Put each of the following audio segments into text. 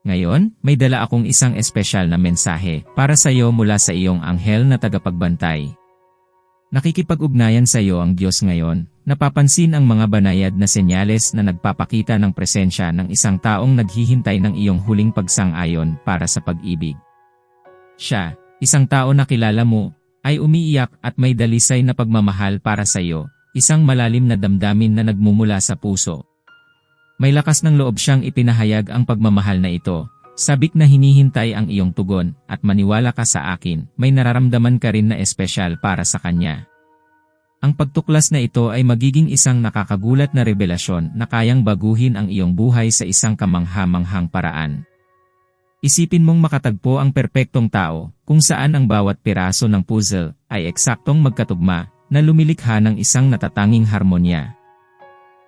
Ngayon, may dala akong isang espesyal na mensahe para sa iyo mula sa iyong anghel na tagapagbantay. Nakikipag-ugnayan sa iyo ang Diyos ngayon, napapansin ang mga banayad na senyales na nagpapakita ng presensya ng isang taong naghihintay ng iyong huling pagsang-ayon para sa pag-ibig. Siya, isang tao na kilala mo, ay umiiyak at may dalisay na pagmamahal para sa iyo, isang malalim na damdamin na nagmumula sa puso. May lakas ng loob siyang ipinahayag ang pagmamahal na ito. Sabik na hinihintay ang iyong tugon at maniwala ka sa akin, may nararamdaman ka rin na espesyal para sa kanya. Ang pagtuklas na ito ay magiging isang nakakagulat na revelasyon na kayang baguhin ang iyong buhay sa isang kamangha-manghang paraan. Isipin mong makatagpo ang perpektong tao kung saan ang bawat piraso ng puzzle ay eksaktong magkatugma na lumilikha ng isang natatanging harmonya.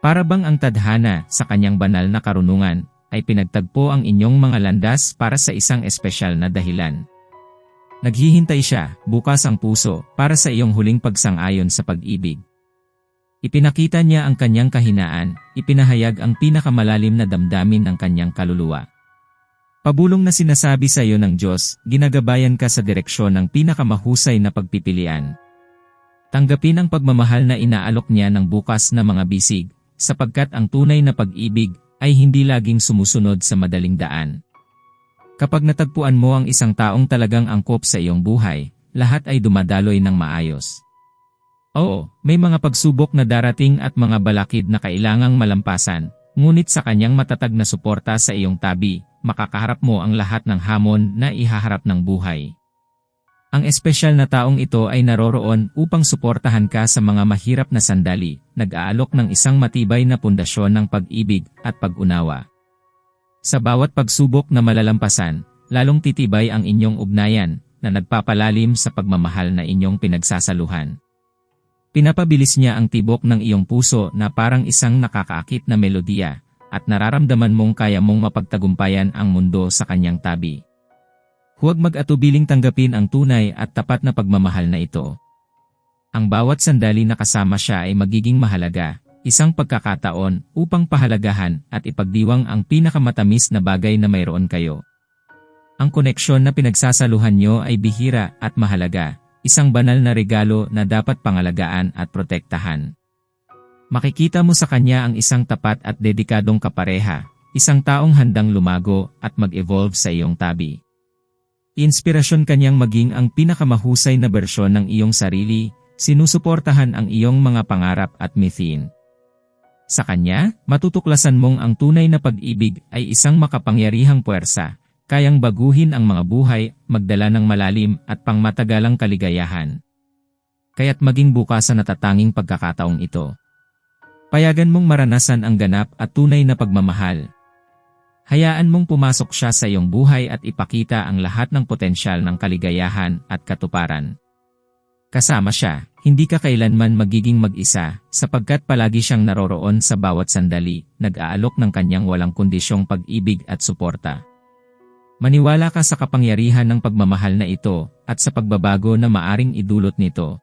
Para bang ang tadhana sa kanyang banal na karunungan ay pinagtagpo ang inyong mga landas para sa isang espesyal na dahilan. Naghihintay siya, bukas ang puso, para sa iyong huling pagsang-ayon sa pag-ibig. Ipinakita niya ang kanyang kahinaan, ipinahayag ang pinakamalalim na damdamin ng kanyang kaluluwa. Pabulong na sinasabi sa iyo ng Diyos, ginagabayan ka sa direksyon ng pinakamahusay na pagpipilian. Tanggapin ang pagmamahal na inaalok niya ng bukas na mga bisig, sapagkat ang tunay na pag-ibig ay hindi laging sumusunod sa madaling daan. Kapag natagpuan mo ang isang taong talagang angkop sa iyong buhay, lahat ay dumadaloy ng maayos. Oo, may mga pagsubok na darating at mga balakid na kailangang malampasan, ngunit sa kanyang matatag na suporta sa iyong tabi, makakaharap mo ang lahat ng hamon na ihaharap ng buhay. Ang espesyal na taong ito ay naroroon upang suportahan ka sa mga mahirap na sandali, nag-aalok ng isang matibay na pundasyon ng pag-ibig at pag-unawa. Sa bawat pagsubok na malalampasan, lalong titibay ang inyong ugnayan na nagpapalalim sa pagmamahal na inyong pinagsasaluhan. Pinapabilis niya ang tibok ng iyong puso na parang isang nakakaakit na melodiya at nararamdaman mong kaya mong mapagtagumpayan ang mundo sa kanyang tabi. Huwag mag-atubiling tanggapin ang tunay at tapat na pagmamahal na ito. Ang bawat sandali na kasama siya ay magiging mahalaga, isang pagkakataon upang pahalagahan at ipagdiwang ang pinakamatamis na bagay na mayroon kayo. Ang koneksyon na pinagsasaluhan nyo ay bihira at mahalaga, isang banal na regalo na dapat pangalagaan at protektahan. Makikita mo sa kanya ang isang tapat at dedikadong kapareha, isang taong handang lumago at mag-evolve sa iyong tabi. Inspirasyon kanyang maging ang pinakamahusay na bersyon ng iyong sarili, sinusuportahan ang iyong mga pangarap at mithin. Sa kanya, matutuklasan mong ang tunay na pag-ibig ay isang makapangyarihang puwersa, kayang baguhin ang mga buhay, magdala ng malalim at pangmatagalang kaligayahan. Kaya't maging bukas sa natatanging pagkakataong ito. Payagan mong maranasan ang ganap at tunay na pagmamahal, Hayaan mong pumasok siya sa iyong buhay at ipakita ang lahat ng potensyal ng kaligayahan at katuparan. Kasama siya, hindi ka kailanman magiging mag-isa, sapagkat palagi siyang naroroon sa bawat sandali, nag-aalok ng kanyang walang kondisyong pag-ibig at suporta. Maniwala ka sa kapangyarihan ng pagmamahal na ito, at sa pagbabago na maaring idulot nito.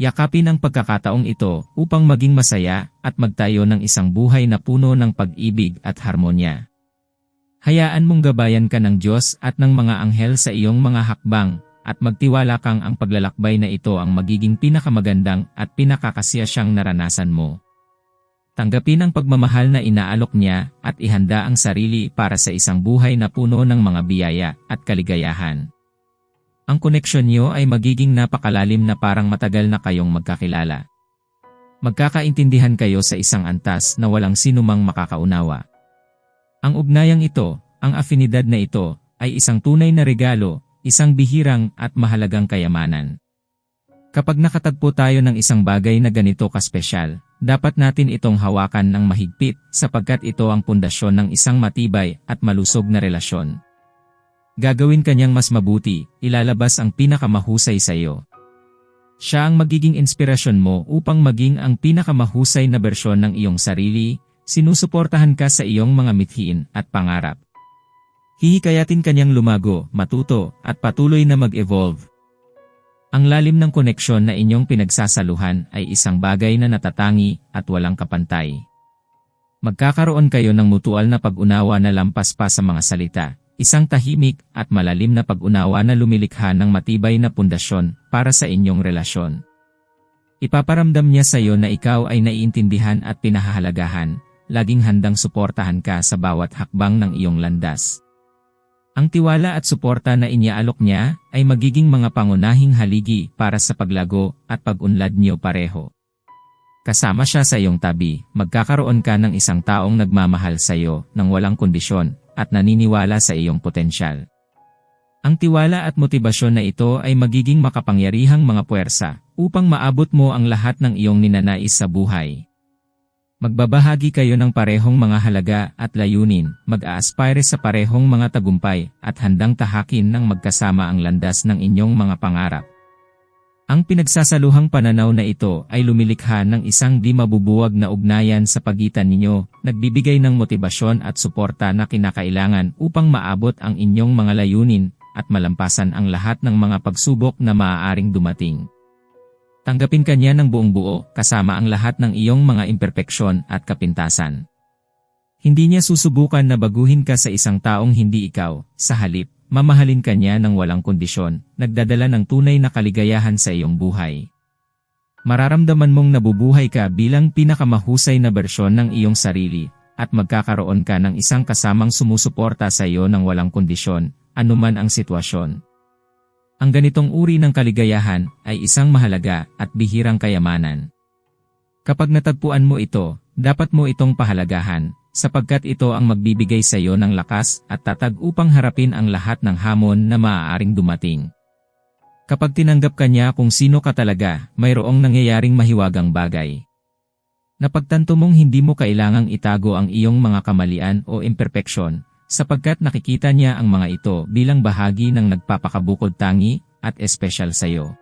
Yakapin ang pagkakataong ito upang maging masaya at magtayo ng isang buhay na puno ng pag-ibig at harmonya. Hayaan mong gabayan ka ng Diyos at ng mga anghel sa iyong mga hakbang, at magtiwala kang ang paglalakbay na ito ang magiging pinakamagandang at pinakakasiyasyang naranasan mo. Tanggapin ang pagmamahal na inaalok niya at ihanda ang sarili para sa isang buhay na puno ng mga biyaya at kaligayahan. Ang koneksyon niyo ay magiging napakalalim na parang matagal na kayong magkakilala. Magkakaintindihan kayo sa isang antas na walang sinumang makakaunawa. Ang ugnayang ito, ang afinidad na ito, ay isang tunay na regalo, isang bihirang at mahalagang kayamanan. Kapag nakatagpo tayo ng isang bagay na ganito kaspesyal, dapat natin itong hawakan ng mahigpit sapagkat ito ang pundasyon ng isang matibay at malusog na relasyon. Gagawin kanyang mas mabuti, ilalabas ang pinakamahusay sa iyo. Siya ang magiging inspirasyon mo upang maging ang pinakamahusay na bersyon ng iyong sarili, Sinusuportahan ka sa iyong mga mithiin at pangarap. Hihikayatin kanyang lumago, matuto, at patuloy na mag-evolve. Ang lalim ng koneksyon na inyong pinagsasaluhan ay isang bagay na natatangi at walang kapantay. Magkakaroon kayo ng mutual na pag-unawa na lampas pa sa mga salita, isang tahimik at malalim na pag-unawa na lumilikha ng matibay na pundasyon para sa inyong relasyon. Ipaparamdam niya sa iyo na ikaw ay naiintindihan at pinahahalagahan, laging handang suportahan ka sa bawat hakbang ng iyong landas. Ang tiwala at suporta na iniaalok niya ay magiging mga pangunahing haligi para sa paglago at pag-unlad niyo pareho. Kasama siya sa iyong tabi, magkakaroon ka ng isang taong nagmamahal sa iyo ng walang kondisyon at naniniwala sa iyong potensyal. Ang tiwala at motibasyon na ito ay magiging makapangyarihang mga puwersa upang maabot mo ang lahat ng iyong ninanais sa buhay. Magbabahagi kayo ng parehong mga halaga at layunin, mag-aaspire sa parehong mga tagumpay at handang tahakin ng magkasama ang landas ng inyong mga pangarap. Ang pinagsasaluhang pananaw na ito ay lumilikha ng isang di mabubuwag na ugnayan sa pagitan ninyo, nagbibigay ng motibasyon at suporta na kinakailangan upang maabot ang inyong mga layunin at malampasan ang lahat ng mga pagsubok na maaaring dumating. Tanggapin ka niya ng buong buo kasama ang lahat ng iyong mga imperpeksyon at kapintasan. Hindi niya susubukan na baguhin ka sa isang taong hindi ikaw, sa halip, mamahalin ka niya ng walang kondisyon, nagdadala ng tunay na kaligayahan sa iyong buhay. Mararamdaman mong nabubuhay ka bilang pinakamahusay na bersyon ng iyong sarili, at magkakaroon ka ng isang kasamang sumusuporta sa iyo ng walang kondisyon, anuman ang sitwasyon. Ang ganitong uri ng kaligayahan ay isang mahalaga at bihirang kayamanan. Kapag natagpuan mo ito, dapat mo itong pahalagahan, sapagkat ito ang magbibigay sa iyo ng lakas at tatag upang harapin ang lahat ng hamon na maaaring dumating. Kapag tinanggap ka niya kung sino ka talaga, mayroong nangyayaring mahiwagang bagay. Napagtanto mong hindi mo kailangang itago ang iyong mga kamalian o imperfeksyon, sapagkat nakikita niya ang mga ito bilang bahagi ng nagpapakabukod tangi at espesyal sa iyo.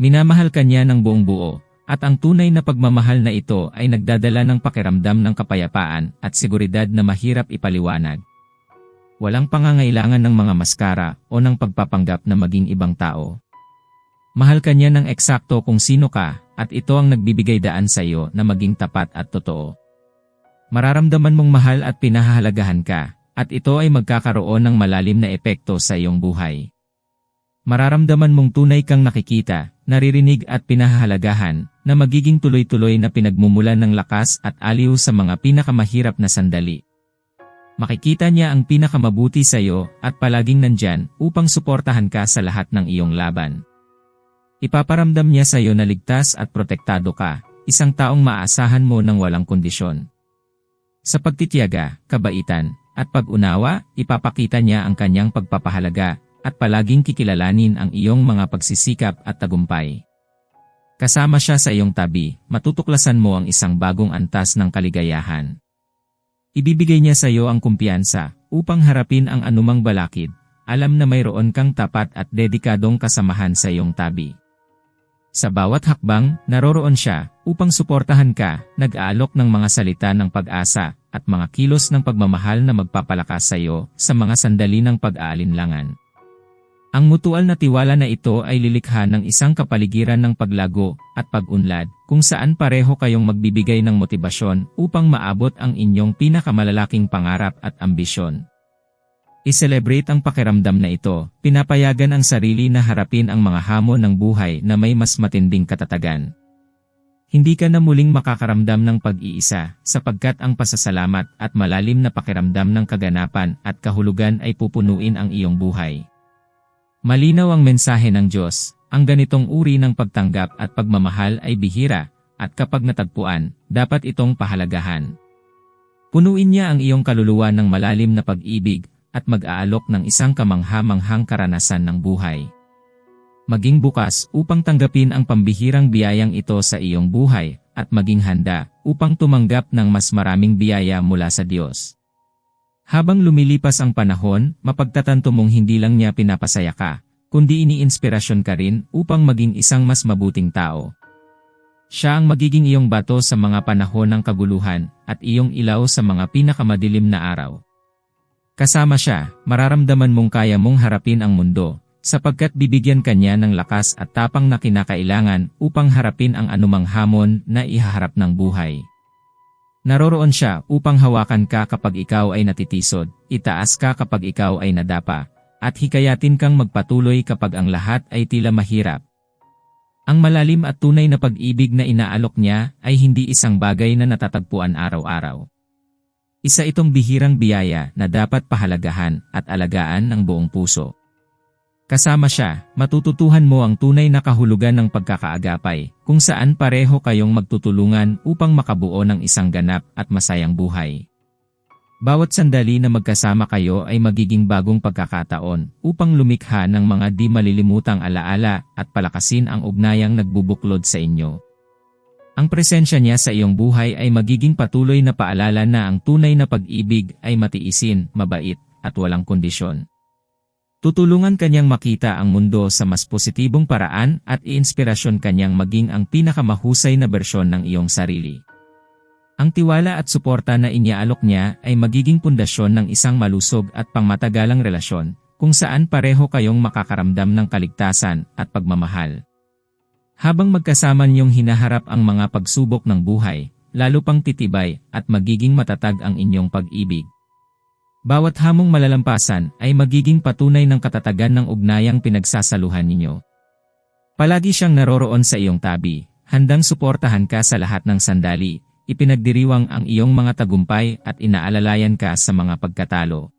Minamahal ka niya ng buong buo, at ang tunay na pagmamahal na ito ay nagdadala ng pakiramdam ng kapayapaan at seguridad na mahirap ipaliwanag. Walang pangangailangan ng mga maskara o ng pagpapanggap na maging ibang tao. Mahal ka niya ng eksakto kung sino ka, at ito ang nagbibigay daan sa iyo na maging tapat at totoo. Mararamdaman mong mahal at pinahahalagahan ka, at ito ay magkakaroon ng malalim na epekto sa iyong buhay. Mararamdaman mong tunay kang nakikita, naririnig at pinahahalagahan, na magiging tuloy-tuloy na pinagmumulan ng lakas at aliw sa mga pinakamahirap na sandali. Makikita niya ang pinakamabuti sa iyo at palaging nandyan upang suportahan ka sa lahat ng iyong laban. Ipaparamdam niya sa iyo na ligtas at protektado ka, isang taong maasahan mo ng walang kondisyon. Sa pagtitiyaga, kabaitan, at pag-unawa, ipapakita niya ang kanyang pagpapahalaga at palaging kikilalanin ang iyong mga pagsisikap at tagumpay. Kasama siya sa iyong tabi, matutuklasan mo ang isang bagong antas ng kaligayahan. Ibibigay niya sa iyo ang kumpiyansa upang harapin ang anumang balakid, alam na mayroon kang tapat at dedikadong kasamahan sa iyong tabi. Sa bawat hakbang, naroroon siya upang suportahan ka, nag-aalok ng mga salita ng pag-asa at mga kilos ng pagmamahal na magpapalakas sa iyo sa mga sandali ng pag-aalinlangan. Ang mutual na tiwala na ito ay lilikha ng isang kapaligiran ng paglago at pag-unlad kung saan pareho kayong magbibigay ng motibasyon upang maabot ang inyong pinakamalalaking pangarap at ambisyon. I-celebrate ang pakiramdam na ito, pinapayagan ang sarili na harapin ang mga hamon ng buhay na may mas matinding katatagan. Hindi ka na muling makakaramdam ng pag-iisa, sapagkat ang pasasalamat at malalim na pakiramdam ng kaganapan at kahulugan ay pupunuin ang iyong buhay. Malinaw ang mensahe ng Diyos, ang ganitong uri ng pagtanggap at pagmamahal ay bihira, at kapag natagpuan, dapat itong pahalagahan. Punuin niya ang iyong kaluluwa ng malalim na pag-ibig, at mag-aalok ng isang kamangha-manghang karanasan ng buhay. Maging bukas upang tanggapin ang pambihirang biyayang ito sa iyong buhay at maging handa upang tumanggap ng mas maraming biyaya mula sa Diyos. Habang lumilipas ang panahon, mapagtatanto mong hindi lang niya pinapasaya ka, kundi iniinspirasyon ka rin upang maging isang mas mabuting tao. Siya ang magiging iyong bato sa mga panahon ng kaguluhan at iyong ilaw sa mga pinakamadilim na araw. Kasama siya, mararamdaman mong kaya mong harapin ang mundo, sapagkat bibigyan ka niya ng lakas at tapang na kinakailangan upang harapin ang anumang hamon na ihaharap ng buhay. Naroroon siya upang hawakan ka kapag ikaw ay natitisod, itaas ka kapag ikaw ay nadapa, at hikayatin kang magpatuloy kapag ang lahat ay tila mahirap. Ang malalim at tunay na pag-ibig na inaalok niya ay hindi isang bagay na natatagpuan araw-araw. Isa itong bihirang biyaya na dapat pahalagahan at alagaan ng buong puso. Kasama siya, matututuhan mo ang tunay na kahulugan ng pagkakaagapay, kung saan pareho kayong magtutulungan upang makabuo ng isang ganap at masayang buhay. Bawat sandali na magkasama kayo ay magiging bagong pagkakataon upang lumikha ng mga di malilimutang alaala at palakasin ang ugnayang nagbubuklod sa inyo. Ang presensya niya sa iyong buhay ay magiging patuloy na paalala na ang tunay na pag-ibig ay matiisin, mabait, at walang kondisyon. Tutulungan kanyang makita ang mundo sa mas positibong paraan at iinspirasyon kanyang maging ang pinakamahusay na bersyon ng iyong sarili. Ang tiwala at suporta na inyaalok niya ay magiging pundasyon ng isang malusog at pangmatagalang relasyon, kung saan pareho kayong makakaramdam ng kaligtasan at pagmamahal. Habang magkasama niyong hinaharap ang mga pagsubok ng buhay, lalo pang titibay at magiging matatag ang inyong pag-ibig. Bawat hamong malalampasan ay magiging patunay ng katatagan ng ugnayang pinagsasaluhan ninyo. Palagi siyang naroroon sa iyong tabi, handang suportahan ka sa lahat ng sandali, ipinagdiriwang ang iyong mga tagumpay at inaalalayan ka sa mga pagkatalo.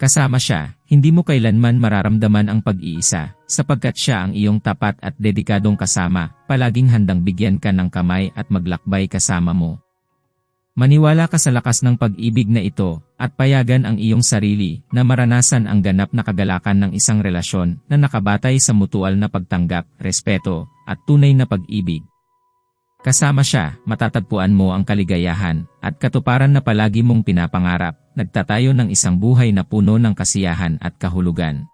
Kasama siya, hindi mo kailanman mararamdaman ang pag-iisa, sapagkat siya ang iyong tapat at dedikadong kasama, palaging handang bigyan ka ng kamay at maglakbay kasama mo. Maniwala ka sa lakas ng pag-ibig na ito, at payagan ang iyong sarili na maranasan ang ganap na kagalakan ng isang relasyon na nakabatay sa mutual na pagtanggap, respeto, at tunay na pag-ibig. Kasama siya, matatagpuan mo ang kaligayahan at katuparan na palagi mong pinapangarap, nagtatayo ng isang buhay na puno ng kasiyahan at kahulugan.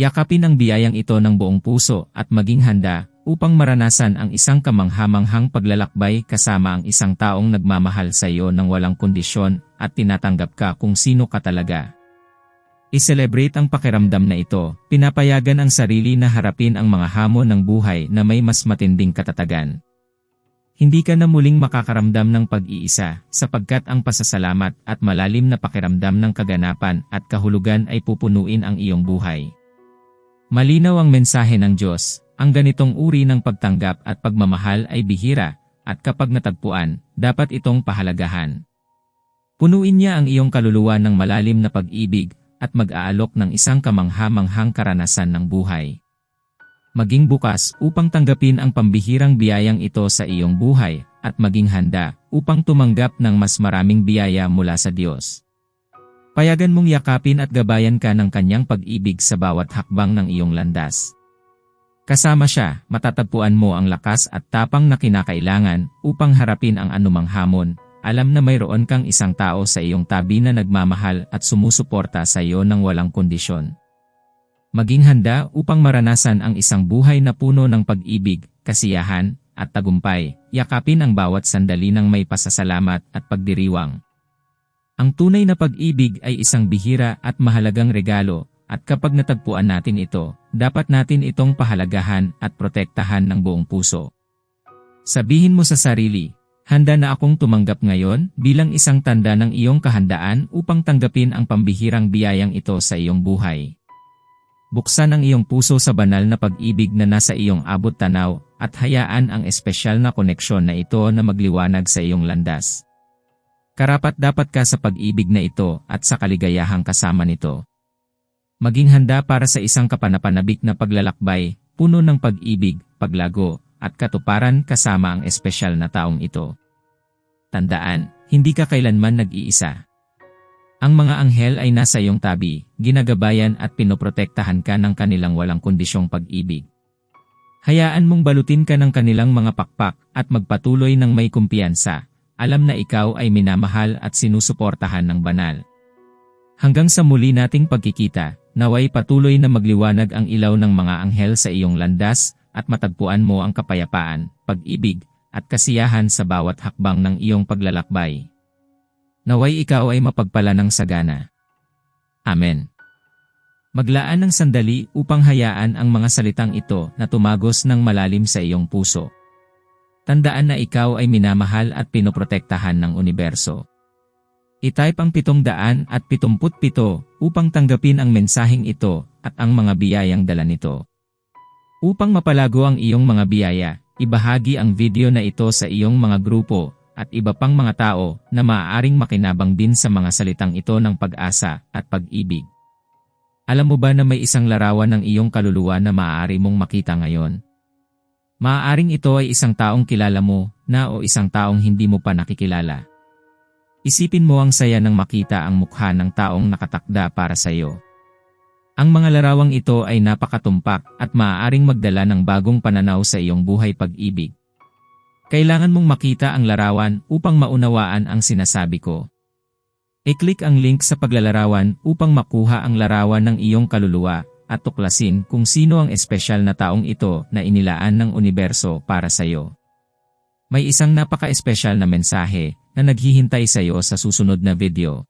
Yakapin ang biyayang ito ng buong puso at maging handa upang maranasan ang isang kamanghamanghang paglalakbay kasama ang isang taong nagmamahal sa iyo ng walang kondisyon at tinatanggap ka kung sino ka talaga. I-celebrate ang pakiramdam na ito, pinapayagan ang sarili na harapin ang mga hamon ng buhay na may mas matinding katatagan. Hindi ka na muling makakaramdam ng pag-iisa, sapagkat ang pasasalamat at malalim na pakiramdam ng kaganapan at kahulugan ay pupunuin ang iyong buhay. Malinaw ang mensahe ng Diyos, ang ganitong uri ng pagtanggap at pagmamahal ay bihira, at kapag natagpuan, dapat itong pahalagahan. Punuin niya ang iyong kaluluwa ng malalim na pag-ibig, at mag-aalok ng isang kamangha-manghang karanasan ng buhay. Maging bukas upang tanggapin ang pambihirang biyayang ito sa iyong buhay, at maging handa upang tumanggap ng mas maraming biyaya mula sa Diyos. Payagan mong yakapin at gabayan ka ng kanyang pag-ibig sa bawat hakbang ng iyong landas. Kasama siya, matatagpuan mo ang lakas at tapang na kinakailangan upang harapin ang anumang hamon. Alam na mayroon kang isang tao sa iyong tabi na nagmamahal at sumusuporta sa iyo ng walang kondisyon. Maging handa upang maranasan ang isang buhay na puno ng pag-ibig, kasiyahan, at tagumpay. Yakapin ang bawat sandali ng may pasasalamat at pagdiriwang. Ang tunay na pag-ibig ay isang bihira at mahalagang regalo at kapag natagpuan natin ito, dapat natin itong pahalagahan at protektahan ng buong puso. Sabihin mo sa sarili, handa na akong tumanggap ngayon bilang isang tanda ng iyong kahandaan upang tanggapin ang pambihirang biyayang ito sa iyong buhay. Buksan ang iyong puso sa banal na pag-ibig na nasa iyong abot tanaw at hayaan ang espesyal na koneksyon na ito na magliwanag sa iyong landas. Karapat dapat ka sa pag-ibig na ito at sa kaligayahang kasama nito. Maging handa para sa isang kapanapanabik na paglalakbay, puno ng pag-ibig, paglago, at katuparan kasama ang espesyal na taong ito. Tandaan, hindi ka kailanman nag-iisa. Ang mga anghel ay nasa iyong tabi, ginagabayan at pinoprotektahan ka ng kanilang walang kondisyong pag-ibig. Hayaan mong balutin ka ng kanilang mga pakpak at magpatuloy ng may kumpiyansa. Alam na ikaw ay minamahal at sinusuportahan ng banal. Hanggang sa muli nating pagkikita, Naway patuloy na magliwanag ang ilaw ng mga anghel sa iyong landas at matagpuan mo ang kapayapaan, pag-ibig, at kasiyahan sa bawat hakbang ng iyong paglalakbay. Naway ikaw ay mapagpala ng sagana. Amen. Maglaan ng sandali upang hayaan ang mga salitang ito na tumagos ng malalim sa iyong puso. tandaan na ikaw ay minamahal at pinoprotektahan ng universo. I-type ang 777 upang tanggapin ang mensaheng ito at ang mga biyayang dala nito. Upang mapalago ang iyong mga biyaya, ibahagi ang video na ito sa iyong mga grupo at iba pang mga tao na maaaring makinabang din sa mga salitang ito ng pag-asa at pag-ibig. Alam mo ba na may isang larawan ng iyong kaluluwa na maaari mong makita ngayon? Maaaring ito ay isang taong kilala mo na o isang taong hindi mo pa nakikilala. Isipin mo ang saya ng makita ang mukha ng taong nakatakda para sa iyo. Ang mga larawang ito ay napakatumpak at maaaring magdala ng bagong pananaw sa iyong buhay pag-ibig. Kailangan mong makita ang larawan upang maunawaan ang sinasabi ko. I-click ang link sa paglalarawan upang makuha ang larawan ng iyong kaluluwa at tuklasin kung sino ang espesyal na taong ito na inilaan ng universo para sa iyo. May isang napaka-espesyal na mensahe na naghihintay sa iyo sa susunod na video.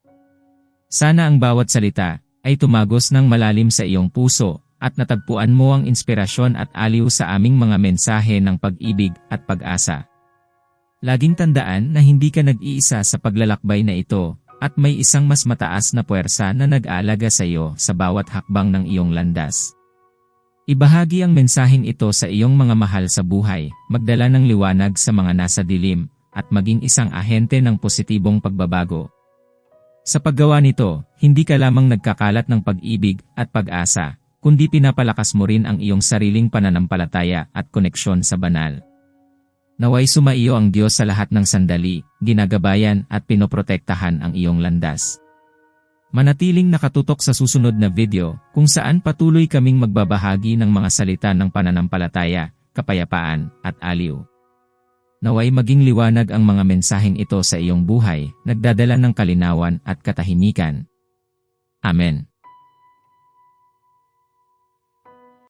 Sana ang bawat salita ay tumagos ng malalim sa iyong puso at natagpuan mo ang inspirasyon at aliw sa aming mga mensahe ng pag-ibig at pag-asa. Laging tandaan na hindi ka nag-iisa sa paglalakbay na ito at may isang mas mataas na puwersa na nag-aalaga sa iyo sa bawat hakbang ng iyong landas. Ibahagi ang mensaheng ito sa iyong mga mahal sa buhay, magdala ng liwanag sa mga nasa dilim, at maging isang ahente ng positibong pagbabago. Sa paggawa nito, hindi ka lamang nagkakalat ng pag-ibig at pag-asa, kundi pinapalakas mo rin ang iyong sariling pananampalataya at koneksyon sa banal. Naway sumaiyo ang Diyos sa lahat ng sandali, ginagabayan at pinoprotektahan ang iyong landas. Manatiling nakatutok sa susunod na video kung saan patuloy kaming magbabahagi ng mga salita ng pananampalataya, kapayapaan at aliw. Naway maging liwanag ang mga mensaheng ito sa iyong buhay, nagdadala ng kalinawan at katahimikan. Amen.